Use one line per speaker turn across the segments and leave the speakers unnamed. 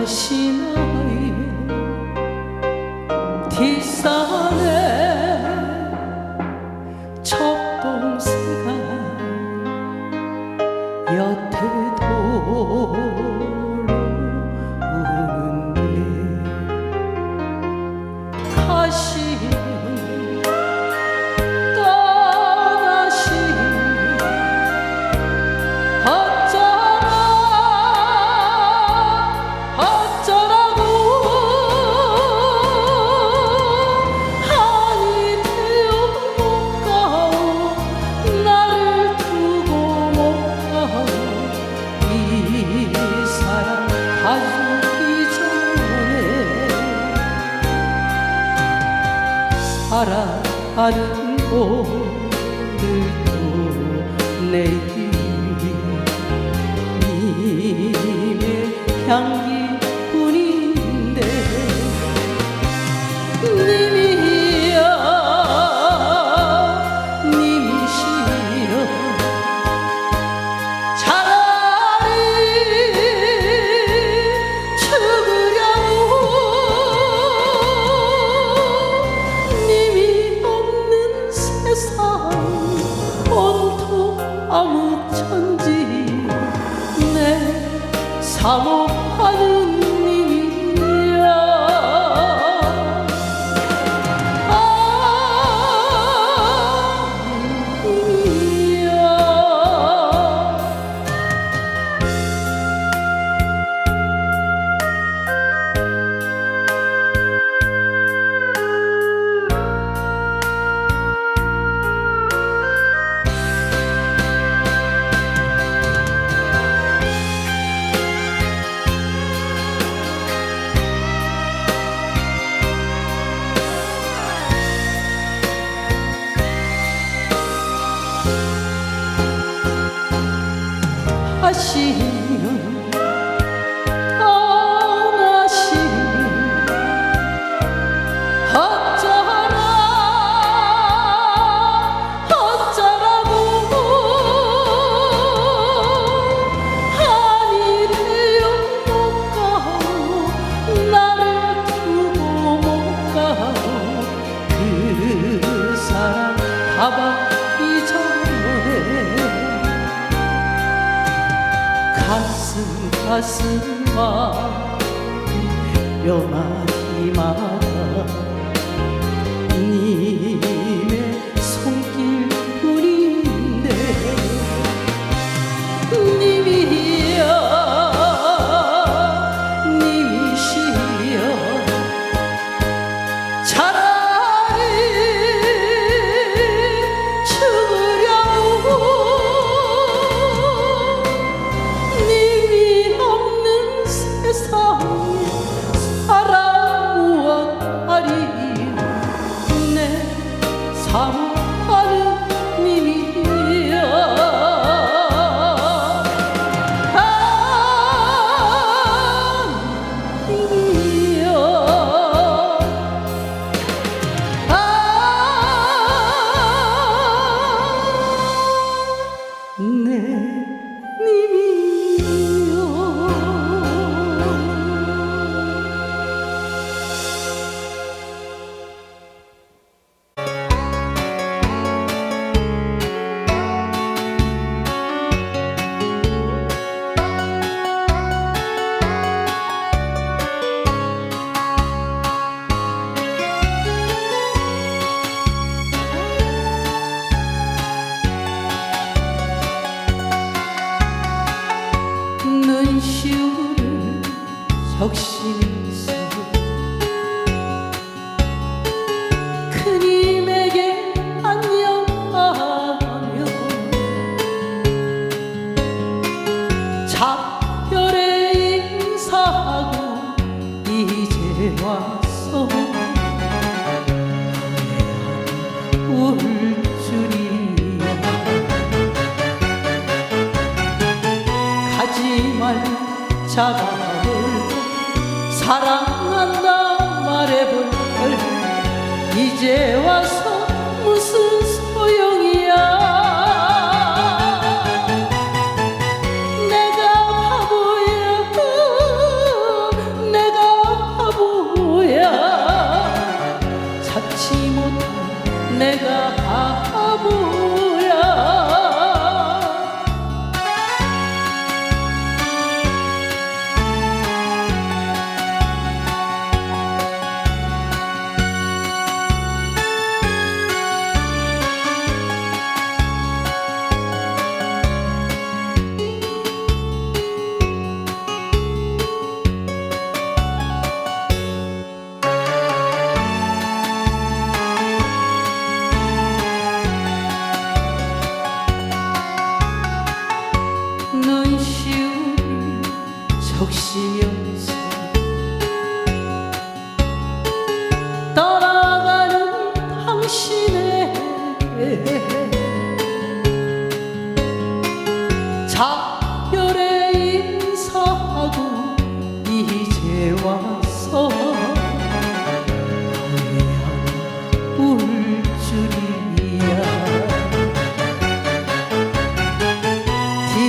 다시 나의 뒷사 사랑하는 오늘도 내일임의 향 사모하는 我的心。 가슴아 요마디마다 네 세상 그님에게 안녕하며 작별의 인사하고 이제 왔어 울 줄이야. 가지 말자가 사랑한다 말해볼 이제 와서 무슨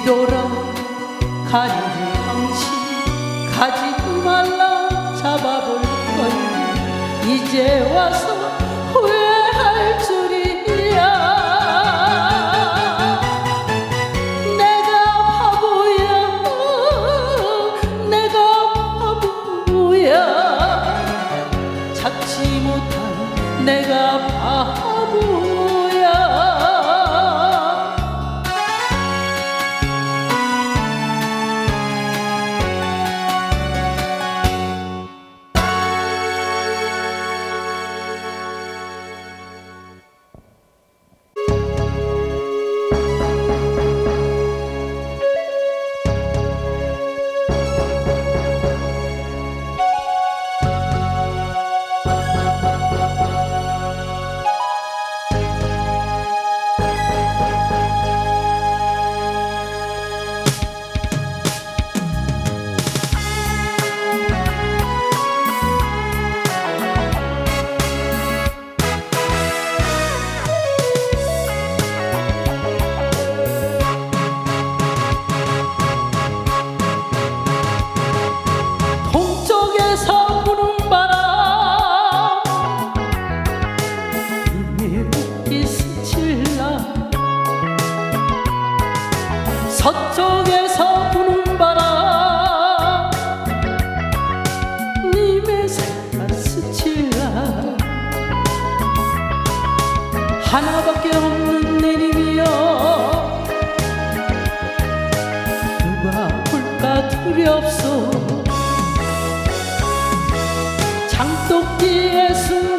뒤돌아 가는 당신 가지 말라 잡아볼 걸 이제 와서 후회할 줄이야. 내가 바보야. 내가 바보야. 잡지 못한 내가 바보 서쪽에서 부는 바람. 님의 색깔 스칠라. 하나밖에 없는 내님이여. 누가 볼까 두렵소. 장독기에 숨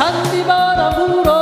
세찬 비바람 불어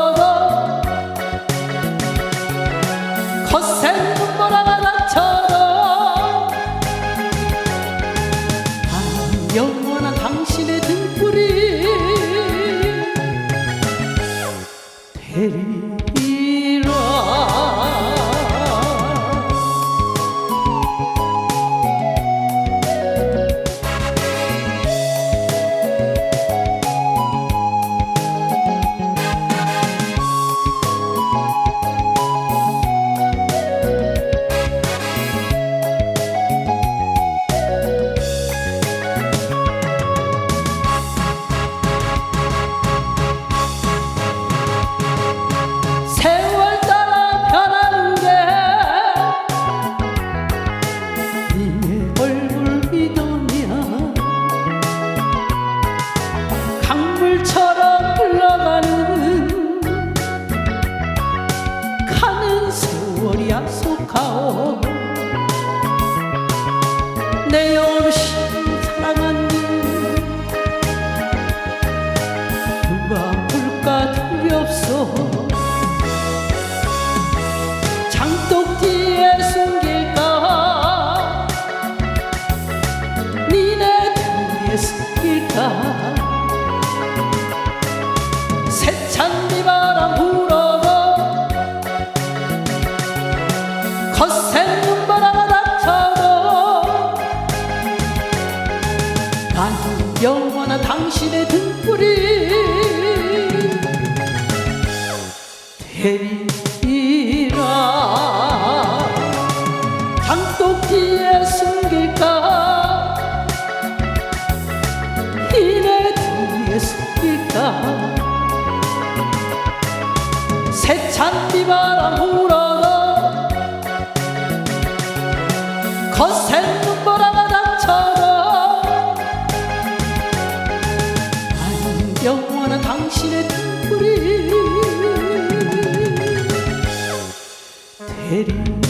바람 불어도 거센 눈보라가 닥쳐도 난 영원한 당신의 등불이 되리라